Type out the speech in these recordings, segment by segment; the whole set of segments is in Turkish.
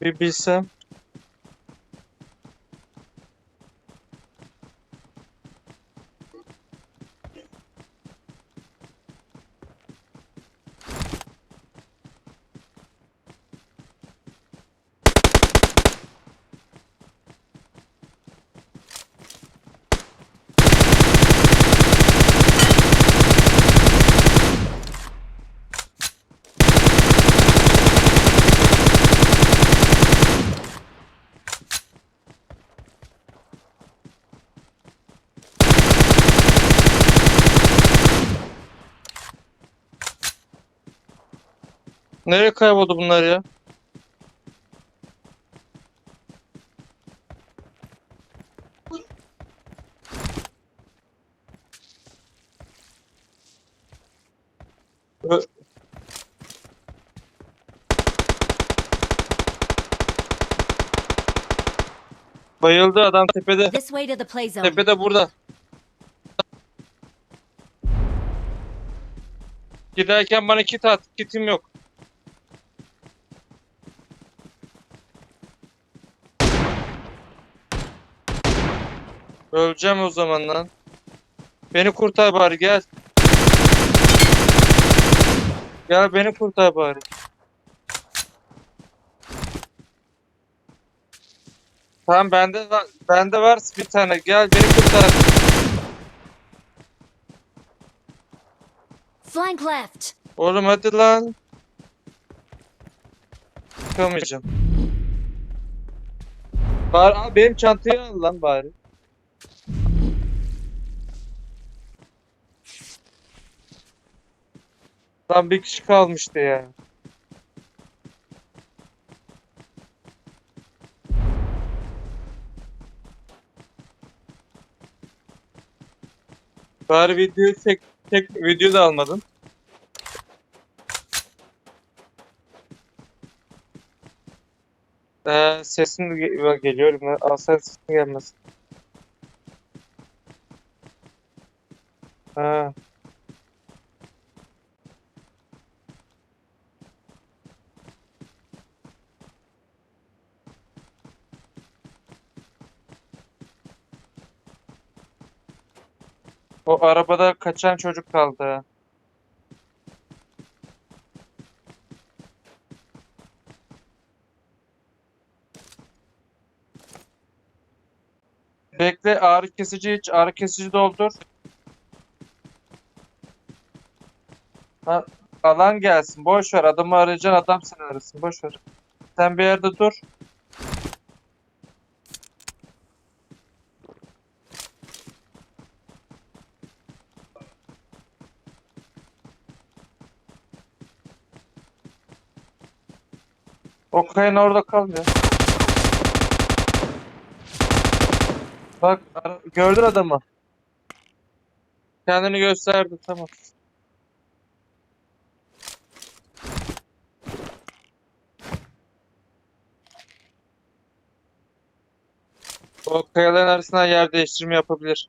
Bir bilsem. Nereye kayboldu bunlar ya? Ö- Bayıldı adam tepede. This way to the play zone. Tepede burada. Giderken bana kit at. Kitim yok. Öleceğim o zaman lan. Beni kurtar bari gel. Gel beni kurtar bari. Tamam bende bende var bir tane. Gel beni kurtar. Flank left. Oğlum hadi lan. Çıkamayacağım. Bari benim çantayı al lan bari. Lan bir kişi kalmıştı ya. Bari videoyu çek, çek video da almadın. Ee, sesin ge- geliyor? Alsan sesin gelmez. Ha. O arabada kaçan çocuk kaldı. Bekle ağrı kesici iç. Ağrı kesici doldur. Ha, alan gelsin. Boş ver. Adamı arayacaksın. Adam seni arasın. Boş ver. Sen bir yerde dur. O kayanın orada kal ya. Bak ara- gördün adamı. Kendini gösterdi tamam. O kayaların arasından yer değiştirme yapabilir.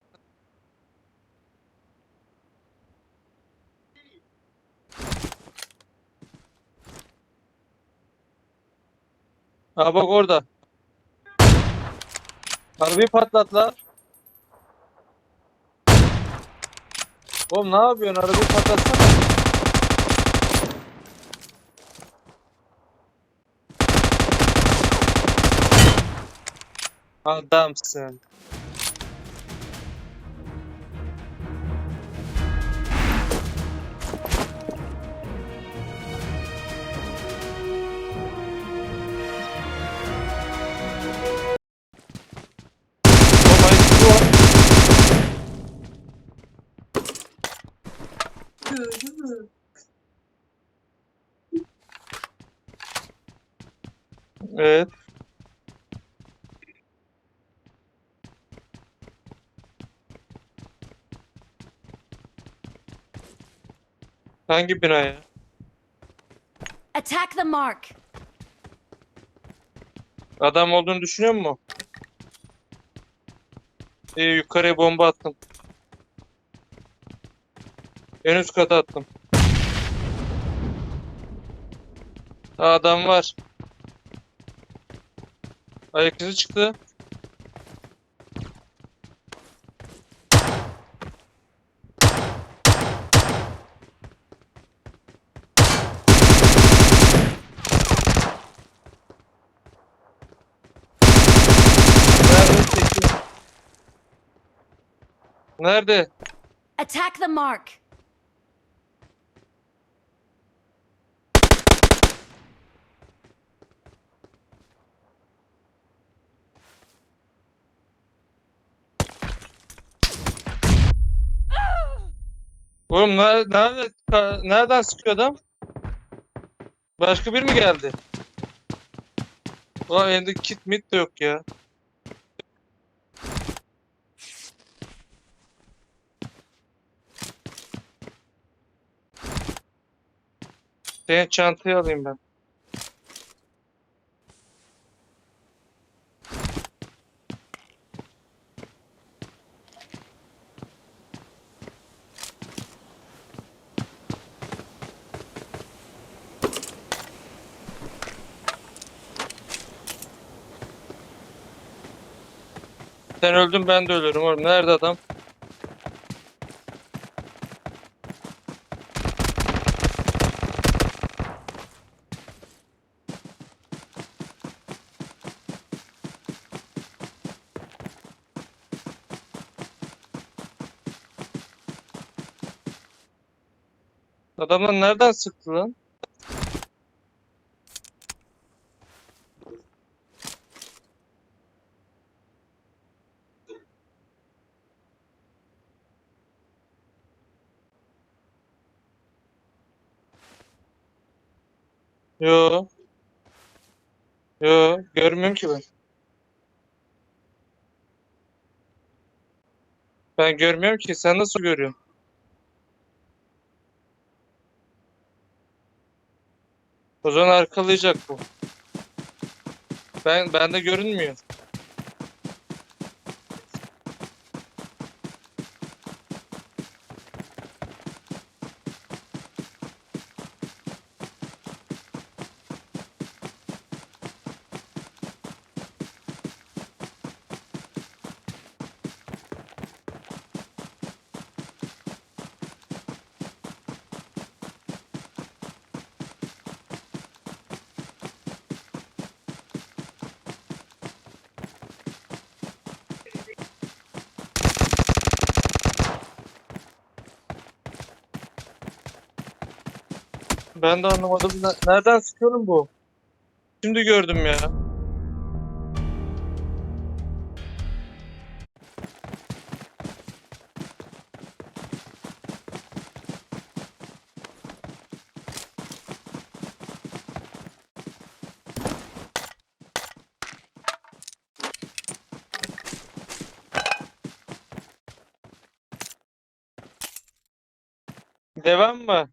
Ha bak orada. Arabayı patlat lan. Oğlum ne yapıyorsun? Arabayı patlatsana. Adamsın. Evet. Hangi bina ya? Attack the mark. Adam olduğunu düşünüyor musun? İyi yukarıya bomba attım. En üst kata attım. Adam var. Ayak izi çıktı. Nerede? Attack the mark. Oğlum nerede, nereden sıkıyor adam? Başka bir mi geldi? Ulan elinde kit mit de yok ya. Senin çantayı alayım ben. Sen öldün ben de ölürüm oğlum. Nerede adam? Adamlar nereden sıktı lan? Yo. Yo, görmüyorum ki ben. Ben görmüyorum ki. Sen nasıl görüyorsun? O zaman arkalayacak bu. Ben bende görünmüyor. Ben de anlamadım. Ne- Nereden sıkıyorum bu? Şimdi gördüm ya. Devam mı?